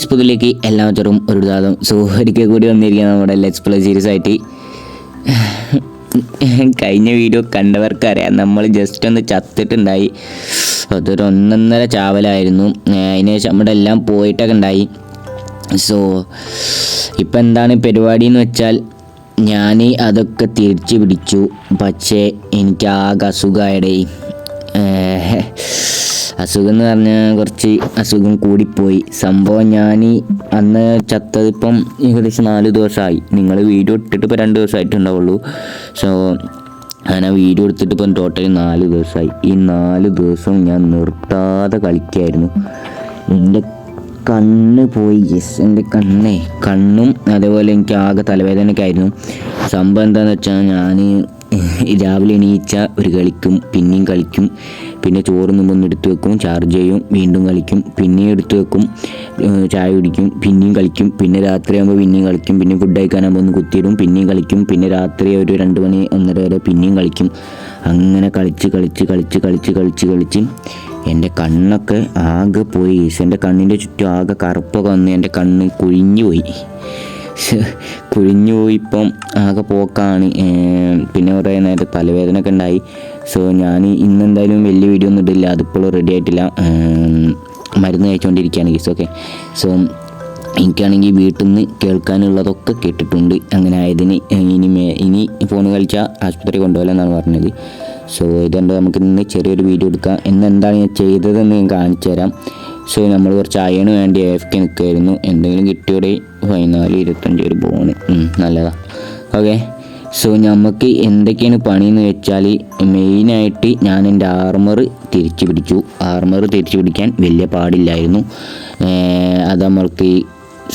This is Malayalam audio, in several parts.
ഗൈസ് പുതിലേക്ക് എല്ലാവരും ഒരു ദാദം സോ ഒരിക്കൽ കൂടി വന്നിരിക്കുന്ന നമ്മുടെ ലെറ്റ്സ് പ്ലേ സീരീസ് ആയിട്ട്. കഴിഞ്ഞ വീഡിയോ കണ്ടവർക്ക് അറിയാം. നമ്മൾ ജസ്റ്റ് ഒന്ന് ചത്തിട്ടുണ്ടായി. അതൊരു ഒന്നൊന്നര ചാവലായിരുന്നു. അതിനുശേഷം അതിന് ശേഷം നമ്മുടെ എല്ലാം പോയിട്ടൊക്കെ ഉണ്ടായി. സോ ഇപ്പം എന്താണ് പരിപാടി എന്ന് വെച്ചാൽ ഞാൻ അതൊക്കെ തിരിച്ചു പിടിച്ചു. പക്ഷേ എനിക്ക് ആകെ അസുഖമായടേ അസുഖം എന്ന് പറഞ്ഞാൽ കുറച്ച് അസുഖം കൂടിപ്പോയി. സംഭവം ഞാൻ അന്ന് ചത്തതിപ്പം ഏകദേശം നാല് ദിവസമായി നിങ്ങൾ വീഡിയോ ഇട്ടിട്ട് ഇപ്പോൾ രണ്ട് ദിവസമായിട്ടുണ്ടാവുള്ളൂ സോ ഞാൻ ആ വീഡിയോ എടുത്തിട്ട് ഇപ്പം ടോട്ടൽ നാല് ദിവസമായി ഈ നാല് ദിവസം ഞാൻ നിർത്താതെ കളിക്കായിരുന്നു. എന്റെ കണ്ണ് പോയി. യെസ് എന്റെ കണ്ണേ. കണ്ണും അതേപോലെ എനിക്ക് ആകെ തലവേദനയൊക്കെ ആയിരുന്നു. സംഭവം എന്താണെന്ന് വെച്ചാൽ ഞാൻ രാവിലെ എണീച്ച ഒരു കളിക്കും പിന്നെയും കളിക്കും. പിന്നെ ചോറ് നിന്നൊന്ന് എടുത്ത് വെക്കും ചാർജ് ചെയ്യും വീണ്ടും കളിക്കും പിന്നെയും എടുത്തു വെക്കും ചായ കുടിക്കും പിന്നെയും കളിക്കും. പിന്നെ രാത്രിയാകുമ്പോൾ പിന്നെയും കളിക്കും പിന്നെ ഫുഡ് കഴിക്കാനാകുമ്പോൾ ഒന്ന് കുത്തിയിടും പിന്നെയും കളിക്കും പിന്നെ രാത്രി ഒരു രണ്ട് മണി ഒന്നര വരെ പിന്നെയും കളിക്കും. അങ്ങനെ കളിച്ച് കളിച്ച് കളിച്ച് കളിച്ച് കളിച്ച് കളിച്ച് എന്റെ കണ്ണൊക്കെ ആകെ പോയി. എന്റെ കണ്ണിന്റെ ചുറ്റും ആകെ കറുപ്പൊക്കെ വന്ന് എന്റെ കണ്ണ് കുഴിഞ്ഞു പോയി. കുഴിഞ്ഞു പോയി ഇപ്പം ആകെ പോക്കാണ്. പിന്നെ കുറേ നേരം തലവേദന ഒക്കെ ഉണ്ടായി. സോ ഞാൻ ഇന്ന് എന്തായാലും വലിയ വീഡിയോ ഒന്നും ഇടില്ല. അതിപ്പോഴും റെഡി ആയിട്ടില്ല. മരുന്ന് കഴിച്ചുകൊണ്ടിരിക്കുകയാണ് ഗീസ് ഓക്കെ സോ എനിക്കാണെങ്കിൽ വീട്ടിൽ നിന്ന് കേൾക്കാനുള്ളതൊക്കെ കേട്ടിട്ടുണ്ട്. അങ്ങനെ ആയതിന് ഇനി ഇനി ഫോൺ കളിച്ചാൽ ആശുപത്രി കൊണ്ടുപോകലെന്നാണ് പറഞ്ഞത്. സോ ഇതുകൊണ്ട് നമുക്ക് ഇന്ന് ചെറിയൊരു വീഡിയോ എടുക്കാം. ഇന്ന് എന്താണ് ഞാൻ ചെയ്തതെന്ന് ഞാൻ കാണിച്ചു തരാം സോ നമ്മൾ കുറച്ച് അയണ് വേണ്ടി എഫ് കെ നിൽക്കുമായിരുന്നു എന്തെങ്കിലും കിട്ടിയോടെ പതിനാല് ഇരുപത്തഞ്ച് ഒരു ബോണ് നല്ലതാ. ഓക്കെ സോ നമുക്ക് എന്തൊക്കെയാണ് പണിയെന്ന് വെച്ചാൽ മെയിനായിട്ട് ഞാൻ എന്റെ ആർമർ തിരിച്ചു പിടിച്ചു. ആർമർ തിരിച്ചു പിടിക്കാൻ വലിയ പാടില്ലായിരുന്നു. അത് നമ്മൾക്ക്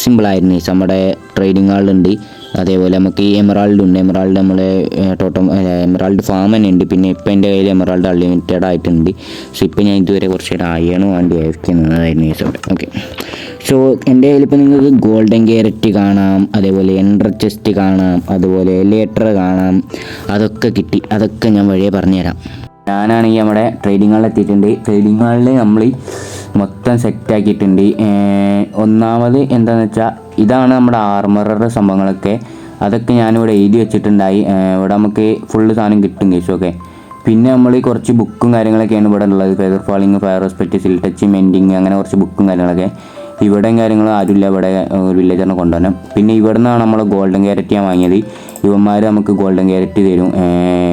സിമ്പിളായിരുന്നു നമ്മുടെ ട്രേഡിംഗ് ഹാളിലുണ്ട് അതേപോലെ നമുക്ക് ഈ എമറാൾഡ് ഉണ്ട്. എമറാൾഡ് നമ്മളെ ടോട്ടം എമറാൾഡ് ഫാം തന്നെ ഉണ്ട്. പിന്നെ ഇപ്പം എന്റെ കയ്യിൽ എമറാൾഡ് അൺലിമിറ്റഡ് ആയിട്ടുണ്ട്. സോ ഇപ്പം ഞാൻ ഇതുവരെ കുറച്ച് അയണു വേണ്ടി അയക്കുന്നതായിരുന്നു ഈ സമയം. ഓക്കെ സോ എന്റെ കയ്യിൽ ഇപ്പോൾ നിങ്ങൾക്ക് ഗോൾഡൻ ക്യാരറ്റ് കാണാം അതേപോലെ എൻഡർ ചെസ്റ്റ് കാണാം അതുപോലെ ലേറ്റർ കാണാം. അതൊക്കെ കിട്ടി. അതൊക്കെ ഞാൻ വഴിയെ പറഞ്ഞുതരാം. ഞാനാണെങ്കിൽ നമ്മുടെ ട്രേഡിംഗ് ഹാളിൽ എത്തിയിട്ടുണ്ട്. ട്രേഡിംഗ് ഹാളിൽ നമ്മൾ മൊത്തം സെറ്റാക്കിയിട്ടുണ്ട് ഒന്നാമത് എന്താണെന്ന് വെച്ചാൽ ഇതാണ് നമ്മുടെ ആർമറുടെ സംഭവങ്ങളൊക്കെ. അതൊക്കെ ഞാനിവിടെ എഴുതി വെച്ചിട്ടുണ്ടായി. ഇവിടെ നമുക്ക് ഫുള്ള് സാധനം കിട്ടും കേസൊക്കെ പിന്നെ നമ്മൾ കുറച്ച് ബുക്കും കാര്യങ്ങളൊക്കെയാണ് ഇവിടെ ഉള്ളത്. Feather falling fire aspect silk touch mending അങ്ങനെ കുറച്ച് ബുക്കും കാര്യങ്ങളൊക്കെ. ഇവിടെയും കാര്യങ്ങളും ആരുമില്ല. ഇവിടെ ഒരു വില്ലേജറിനെ കൊണ്ടുവരണം. പിന്നെ ഇവിടെ നിന്നാണ് നമ്മൾ ഗോൾഡൻ ക്യാരറ്റ് ഞാൻ വാങ്ങിയത്. ഇവന്മാർ നമുക്ക് ഗോൾഡൻ ക്യാരറ്റ് തരും.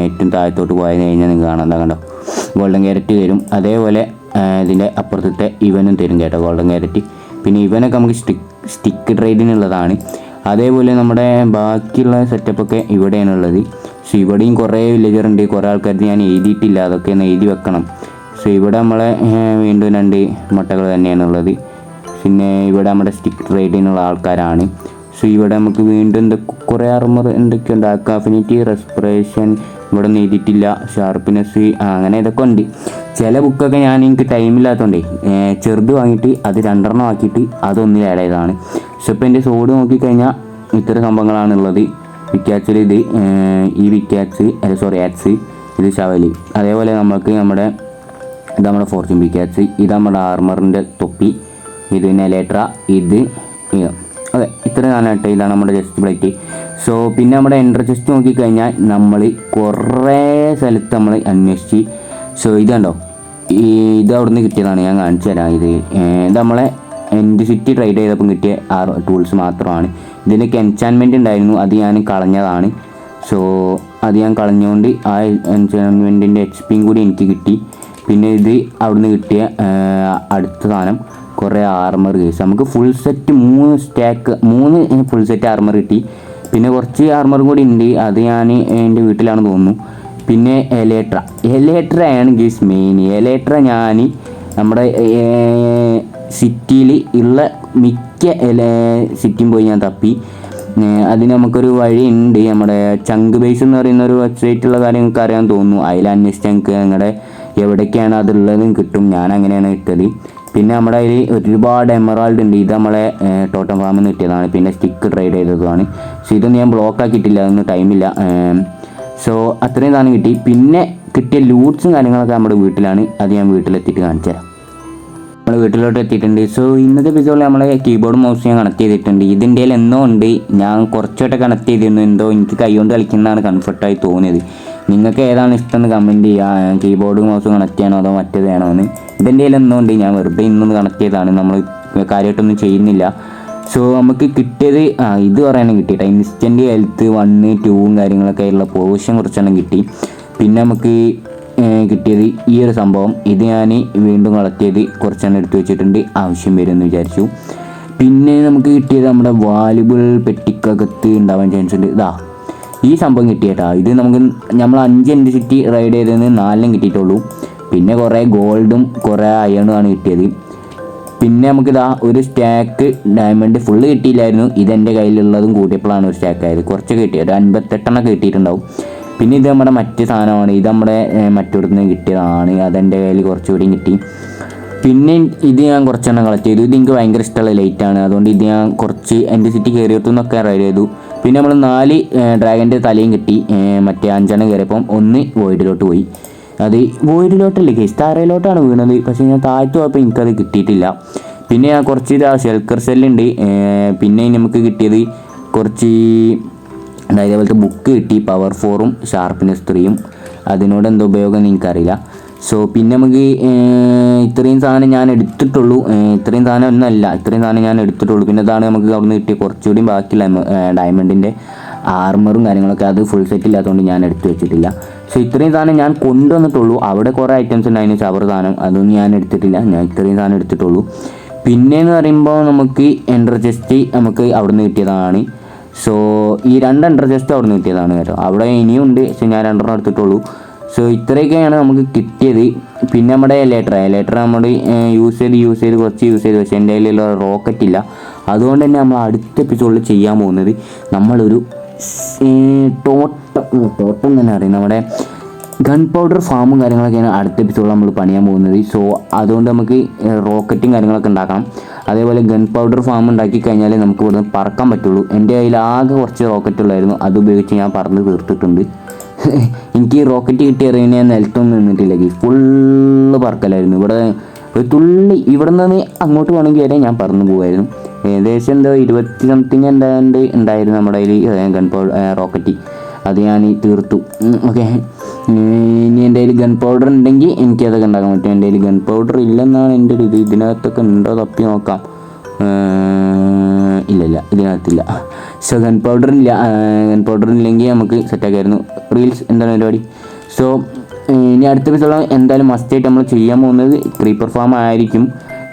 ഏറ്റവും താഴത്തോട്ട് പോയത് കഴിഞ്ഞാൽ നിങ്ങൾക്ക് കാണാം. എന്താ കണ്ടോ? ഗോൾഡൻ ക്യാരറ്റ് തരും. അതേപോലെ ഇതിന്റെ അപ്പുറത്തെ ഇവനും തരും കേട്ടോ ഗോൾഡൻ ക്യാരറ്റ് പിന്നെ ഇവനൊക്കെ നമുക്ക് സ്റ്റിക്ക് സ്റ്റിക്ക് ട്രേഡിനുള്ളതാണ് അതേപോലെ നമ്മുടെ ബാക്കിയുള്ള സെറ്റപ്പൊക്കെ ഇവിടെയാണ് ഉള്ളത് സോ ഇവിടെയും കുറേ വില്ലേജർ ഉണ്ട്. കുറേ ആൾക്കാർ ഞാൻ എഴുതിയിട്ടില്ല. അതൊക്കെ ഒന്ന് എഴുതി വെക്കണം. സോ ഇവിടെ നമ്മളെ വീണ്ടും രണ്ട് മുട്ടകൾ തന്നെയാണ് ഉള്ളത് പിന്നെ ഇവിടെ നമ്മുടെ സ്റ്റിക്ക് ട്രേഡിനുള്ള ആൾക്കാരാണ്. സോ ഇവിടെ നമുക്ക് വീണ്ടും എന്തൊക്കെ കുറേ അറുമർ എന്തൊക്കെയുണ്ട് അഫിനിറ്റി റെസ്പിറേഷൻ ഇവിടെ ഒന്നും ഷാർപ്പ്നെസ് അങ്ങനെ ഇതൊക്കെ ഉണ്ട്. ചില ബുക്കൊക്കെ ഞാൻ എനിക്ക് ടൈമില്ലാത്തതുകൊണ്ടേ ചെറുത് വാങ്ങിയിട്ട് അത് രണ്ടെണ്ണം ആക്കിയിട്ട് അതൊന്നിൽ ആഡ് ചെയ്തതാണ്. സോ ഇപ്പോൾ എന്റെ സോഡ് നോക്കിക്കഴിഞ്ഞാൽ ഇത്ര സംഭവങ്ങളാണ് ഉള്ളത് വിക്കാച്ചിൽ ഇത് ഈ വിക്കാച്ച് അല്ല സോറി ആക്സ് ഇത് ശവലി അതേപോലെ നമുക്ക് നമ്മുടെ ഇത് നമ്മുടെ ഫോർച്യൂൺ പിക്കാച്ച് ഇത് നമ്മുടെ ആർമറിന്റെ തൊപ്പി ഇത് നെലേട്ര ഇത് അതെ ഇത്ര നാലായിട്ട് ഇതാണ് നമ്മുടെ ചെസ്റ്റ് പ്ലേറ്റ് സോ പിന്നെ നമ്മുടെ എൻട്ര ചെസ്റ്റ് നോക്കിക്കഴിഞ്ഞാൽ നമ്മൾ കുറേ സ്ഥലത്ത് നമ്മൾ അന്വേഷിച്ച് സോ ഇത് കണ്ടോ ഈ ഇത് അവിടുന്ന് കിട്ടിയതാണ് ഞാൻ കാണിച്ചു തരാം. ഇത് ഇത് നമ്മളെ എന്റെ സിറ്റി ട്രൈഡ് ചെയ്തപ്പം കിട്ടിയ ആ ടൂൾസ് മാത്രമാണ്. ഇതിനൊക്കെ എൻചാൻമെന്റ് ഉണ്ടായിരുന്നു അത് ഞാൻ കളഞ്ഞതാണ്. സോ അത് ഞാൻ കളഞ്ഞുകൊണ്ട് ആ എൻചാൻമെന്റിന്റെ എച്ച് പിയും കൂടി എനിക്ക് കിട്ടി. പിന്നെ ഇത് അവിടുന്ന് കിട്ടിയ അടുത്ത സാധനം കുറേ ആർമർ കേസ് നമുക്ക് ഫുൾ സെറ്റ് മൂന്ന് സ്റ്റാക്ക് മൂന്ന് ഫുൾ സെറ്റ് ആർമർ കിട്ടി. പിന്നെ കുറച്ച് ആർമർ കൂടി ഉണ്ട്. അത് ഞാൻ എന്റെ വീട്ടിലാണ് തോന്നുന്നു. പിന്നെ എലേട്ര എലേട്ര ആണ് ഗീസ് മെയിൻ എലേട്ര ഞാൻ നമ്മുടെ സിറ്റിയിൽ ഉള്ള മിക്ക സിറ്റിയും പോയി ഞാൻ തപ്പി. അതിന് നമുക്കൊരു ഉണ്ട് നമ്മുടെ ചങ്ക് ബേസ് എന്ന് പറയുന്ന ഒരു വെബ്സൈറ്റ് ഉള്ള കാര്യം നിങ്ങൾക്ക് അറിയാൻ തോന്നുന്നു. അതിൽ അന്വേഷിച്ച് ഞങ്ങൾക്ക് ഞങ്ങളുടെ എവിടേക്കാണ് അതുള്ളതും കിട്ടും. ഞാൻ അങ്ങനെയാണ് ഇട്ടത്. പിന്നെ നമ്മുടെ അതിൽ ഒരുപാട് എമറാൾഡ് ഉണ്ട് ഇത് നമ്മളെ ടോട്ടം ഫാമിൽ നിന്ന് കിട്ടിയതാണ്. പിന്നെ സ്റ്റിക്ക് ട്രേഡ് ചെയ്തതാണ് സോ ഇതൊന്നും ഞാൻ ബ്ലോക്ക് ആക്കിയിട്ടില്ല. അതൊന്നും ടൈമില്ല സോ അത്രയും സാധനം കിട്ടി. പിന്നെ കിട്ടിയ ലൂട്ട്സും കാര്യങ്ങളൊക്കെ നമ്മുടെ വീട്ടിലാണ്. അത് ഞാൻ വീട്ടിലെത്തിയിട്ട് കാണിച്ചു തരാം. നമ്മൾ വീട്ടിലോട്ട് എത്തിയിട്ടുണ്ട്. സോ ഇന്നത്തെ എപ്പിസോഡിൽ നമ്മളെ കീബോർഡ് മൗസ് ഞാൻ കണക്ട് ചെയ്തിട്ടുണ്ട്. ഇതിന്റെ എന്തോ ഉണ്ട്. ഞാൻ കുറച്ചോട്ട് കണക്ട് ചെയ്തിരുന്നു. എന്തോ എനിക്ക് കൈകൊണ്ട് കളിക്കുന്നതാണ് കംഫർട്ടായി തോന്നിയത്. നിങ്ങൾക്ക് ഏതാണ് ഇഷ്ടം എന്ന് കമന്റ് ചെയ്യുക കീബോർഡ് മൗസ് കണക്ട് ചെയ്യണോ അതോ മറ്റേത് വേണോ എന്ന്. ഇതിന്റെ എന്തോ ഉണ്ട്. ഞാൻ വെറുതെ ഇന്നൊന്ന് കണക്ട് ചെയ്താണ് നമ്മൾ കാര്യമായിട്ടൊന്നും ചെയ്യുന്നില്ല. സോ നമുക്ക് കിട്ടിയത് ആ ഇത് പറയാനും കിട്ടി കേട്ടോ. ഇൻസ്റ്റന്റ് ഹെൽത്ത് വണ്ണ് ടൂവും കാര്യങ്ങളൊക്കെ ഉള്ള പോഷൻ കുറച്ചെണ്ണം കിട്ടി. പിന്നെ നമുക്ക് കിട്ടിയത് ഈ ഒരു സംഭവം. ഇത് ഞാൻ വീണ്ടും കളക്ട് ചെയ്ത് കുറച്ചെണ്ണം എടുത്തു വെച്ചിട്ടുണ്ട്. ആവശ്യം വരുമെന്ന് വിചാരിച്ചു. പിന്നെ നമുക്ക് കിട്ടിയത് നമ്മുടെ വാലുബിൾ പെട്ടിക്കകത്ത് ഉണ്ടാവാൻ ചാൻസ് ഉണ്ട്. ഇതാ ഈ സംഭവം കിട്ടിയേട്ടാ ഇത് നമുക്ക് നമ്മൾ അഞ്ച് എന്റെ സിറ്റി റൈഡ് ചെയ്തതിന് നാലിനും കിട്ടിയിട്ടുള്ളൂ. പിന്നെ കുറേ ഗോൾഡും കുറേ അയണുമാണ് കിട്ടിയത്. പിന്നെ നമുക്കിതാ ഒരു സ്റ്റാക്ക് ഡയമണ്ട് ഫുള്ള് കിട്ടിയില്ലായിരുന്നു. ഇതെന്റെ കയ്യിലുള്ളതും കൂട്ടിയപ്പോഴാണ് ഒരു സ്റ്റാക്ക് ആയത്. കുറച്ച് കിട്ടി. ഒരു അൻപത്തെട്ടെണ്ണം കിട്ടിയിട്ടുണ്ടാവും. പിന്നെ ഇത് നമ്മുടെ മറ്റു സാധനമാണ്. ഇത് നമ്മുടെ മറ്റൊടുത്ത് നിന്ന് കിട്ടിയതാണ്. അതെന്റെ കയ്യിൽ കുറച്ചുകൂടി കിട്ടി. പിന്നെ ഇത് ഞാൻ കുറച്ചെണ്ണം കളക്ട് ചെയ്തു. ഇത് എനിക്ക് ഭയങ്കര ഇഷ്ടമുള്ള ലൈറ്റാണ് അതുകൊണ്ട് ഇത് ഞാൻ കുറച്ച് എന്റെ സിറ്റി കയറിയത്തു നിന്നൊക്കെ റൈഡ് ചെയ്തു. പിന്നെ നമ്മൾ നാല് ഡ്രാഗന്റെ തലയും കിട്ടി. മറ്റേ അഞ്ചെണ്ണം കയറിയപ്പം ഒന്ന് വോയിഡിലോട്ട് പോയി. അത് വോയിലോട്ടല്ലേ കേസ് താരയിലോട്ടാണ് വീണത്. പക്ഷേ ഞാൻ താഴ്ത്തു പോയപ്പോൾ എനിക്കത് കിട്ടിയിട്ടില്ല. പിന്നെ ഞാൻ കുറച്ച് ഇതാ ഷെൽക്കർ സെല്ലുണ്ട് പിന്നെ നമുക്ക് കിട്ടിയത് കുറച്ച് അതായത് പോലത്തെ ബുക്ക് കിട്ടി. പവർ ഫോറും ഷാർപ്പ്നെസ് ത്രീയും അതിനോട് എന്തോ ഉപയോഗം എനിക്കറിയില്ല. സോ പിന്നെ നമുക്ക് ഇത്രയും സാധനം ഞാൻ എടുത്തിട്ടുള്ളൂ. ഇത്രയും സാധനം ഒന്നല്ല. ഇത്രയും സാധനം ഞാൻ എടുത്തിട്ടുള്ളൂ. പിന്നെ ഇതാണ് നമുക്ക് അവിടുന്ന് കിട്ടിയ കുറച്ചുകൂടി ബാക്കിയുള്ള ഡയമണ്ടിന്റെ ആർമറും കാര്യങ്ങളൊക്കെ. അത് ഫുൾ സെറ്റ് ഇല്ലാത്തതുകൊണ്ട് ഞാൻ എടുത്തു വെച്ചിട്ടില്ല. സോ ഇത്രയും സാധനം ഞാൻ കൊണ്ടുവന്നിട്ടുള്ളൂ. അവിടെ കുറേ ഐറ്റംസ് ഉണ്ടായിരുന്നു. ചവർ സാധനം. അതൊന്നും ഞാൻ എടുത്തിട്ടില്ല. ഞാൻ ഇത്രയും സാധനം എടുത്തിട്ടുള്ളൂ. പിന്നെയെന്ന് പറയുമ്പോൾ നമുക്ക് എന്റർ ചെസ്റ്റ് നമുക്ക് അവിടുന്ന് കിട്ടിയതാണ്. സോ ഈ രണ്ട് എന്റർ അവിടെ നിന്ന് കിട്ടിയതാണ് കേട്ടോ. അവിടെ ഇനിയും ഉണ്ട്. പക്ഷേ ഞാൻ രണ്ടെണ്ണം എടുത്തിട്ടുള്ളൂ. സോ ഇത്രയൊക്കെയാണ് നമുക്ക് കിട്ടിയത്. പിന്നെ നമ്മുടെ ലേറ്റർ ലേറ്റർ നമ്മൾ യൂസ് ചെയ്ത് യൂസ് ചെയ്ത് കുറച്ച് യൂസ് ചെയ്ത്. പക്ഷേ എന്റെ കയ്യിലുള്ള റോക്കറ്റ് ഇല്ല. അതുകൊണ്ട് തന്നെ നമ്മൾ അടുത്ത എപ്പിസോഡിൽ ചെയ്യാൻ പോകുന്നത് നമ്മളൊരു തോട്ടം തോട്ടം തന്നെ അറിയാം നമ്മുടെ ഗൺ പൗഡർ ഫാമും കാര്യങ്ങളൊക്കെയാണ് അടുത്ത എപ്പിസോഡിൽ നമ്മൾ പണിയാൻ പോകുന്നത്. സോ അതുകൊണ്ട് നമുക്ക് റോക്കറ്റും കാര്യങ്ങളൊക്കെ ഉണ്ടാക്കണം. അതേപോലെ ഗൺ പൗഡർ ഫാം ഉണ്ടാക്കി കഴിഞ്ഞാൽ നമുക്ക് ഇവിടുന്ന് പറക്കാൻ പറ്റുള്ളൂ. എന്റെ കയ്യിൽ ആകെ കുറച്ച് റോക്കറ്റ് ഉള്ളായിരുന്നു. അത് ഉപയോഗിച്ച് ഞാൻ പറന്ന് തീർത്തിട്ടുണ്ട്. എനിക്ക് റോക്കറ്റ് കിട്ടി എറിയാൻ ഞാൻ നിലത്തൊന്നും നിന്നിട്ടില്ല. ഫുള്ള് പറക്കലായിരുന്നു. ഇവിടെ ഒരു തുള്ളി ഇവിടെ നിന്ന് അങ്ങോട്ട് വേണമെങ്കിൽ വരെ ഞാൻ പറന്നു പോകുമായിരുന്നു ഏകദേശം എന്തോ ഇരുപത്തി സംതിങ് എന്താണ്ട് ഉണ്ടായിരുന്നു നമ്മുടെ കയ്യിൽ ഗൺ പൗഡർ റോക്കറ്റ് അത് ഞാൻ തീർത്തു. ഓക്കെ ഇനി എന്റെ കയ്യിൽ ഗൺ പൗഡർ ഉണ്ടെങ്കിൽ എനിക്കതൊക്കെ ഉണ്ടാക്കാൻ പറ്റും. എന്റെ കയ്യിൽ ഗൺ പൗഡർ ഇല്ലെന്നാണ് എന്റെ ഒരു ഇത്. ഇതിനകത്തൊക്കെ ഉണ്ടോ തപ്പി നോക്കാം. ഇല്ലില്ല ഇല്ല ഇല്ല ഇതിനകത്തില്ല. സോ ഗൺ പൗഡർ ഇല്ല. ഗൺ പൗഡർ ഇല്ലെങ്കിൽ നമുക്ക് സെറ്റാക്കായിരുന്നു റീൽസ് എന്താണ് പരിപാടി? സോ ഇനി അടുത്ത എപ്പിസോഡ് എന്തായാലും മസ്റ്റായിട്ട് നമ്മൾ ചെയ്യാൻ പോകുന്നത് ക്രീപ്പർ ഫാം ആയിരിക്കും.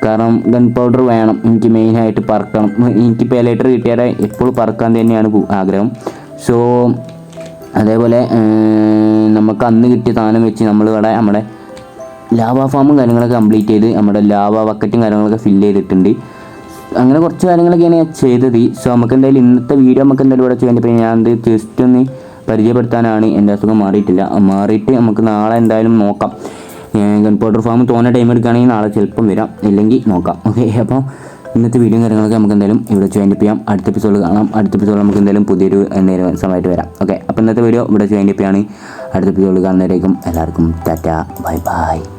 കാരണം ഗൺ പൗഡർ വേണം. എനിക്ക് മെയിനായിട്ട് പറക്കണം. എനിക്ക് പേലേറ്റർ കിട്ടിയാൽ എപ്പോഴും പറക്കാൻ തന്നെയാണ് ആഗ്രഹം. സോ അതേപോലെ നമുക്ക് അന്ന് കിട്ടിയ സാധനം വെച്ച് നമ്മൾ ഇവിടെ നമ്മുടെ ലാവ ഫാമും കാര്യങ്ങളൊക്കെ കംപ്ലീറ്റ് ചെയ്ത് നമ്മുടെ ലാവ ബക്കറ്റും കാര്യങ്ങളൊക്കെ ഫില്ല് ചെയ്തിട്ടുണ്ട്. അങ്ങനെ കുറച്ച് കാര്യങ്ങളൊക്കെയാണ് ഞാൻ ചെയ്തത്. സോ നമുക്ക് എന്തായാലും ഇന്നത്തെ വീഡിയോ നമുക്ക് എന്തായാലും ഇവിടെ ചെയ്യാൻ പറ്റും ഞാൻ അത് ജസ്റ്റ് ഒന്ന് പരിചയപ്പെടുത്താനാണ്. എന്റെ അസുഖം മാറിയിട്ടില്ല. മാറിയിട്ട് നമുക്ക് നാളെ എന്തായാലും നോക്കാം. ഗൺ പൗഡർ ഫാം തോന്നെ ടൈം എടുക്കുകയാണെങ്കിൽ നാളെ ചിലപ്പം വരാം. ഇല്ലെങ്കിൽ നോക്കാം. ഓക്കെ അപ്പോൾ ഇന്നത്തെ വീഡിയോ കാര്യങ്ങളൊക്കെ നമുക്ക് എന്തായാലും ഇവിടെ വെച്ച് ചെയ്യാം. അടുത്ത എപ്പിസോഡ് കാണാം. അടുത്ത എപ്പിസോഡ് നമുക്ക് എന്തായാലും പുതിയൊരു എന്തെങ്കിലും സമയമായിട്ട് വരാം. ഓക്കെ അപ്പോൾ ഇന്നത്തെ വീഡിയോ ഇവിടെ വെച്ച് ചെയ്യാണ്. അടുത്ത എപ്പിസോഡ് കാണുന്നവരേക്കും എല്ലാവർക്കും ടാറ്റ. Bye bye.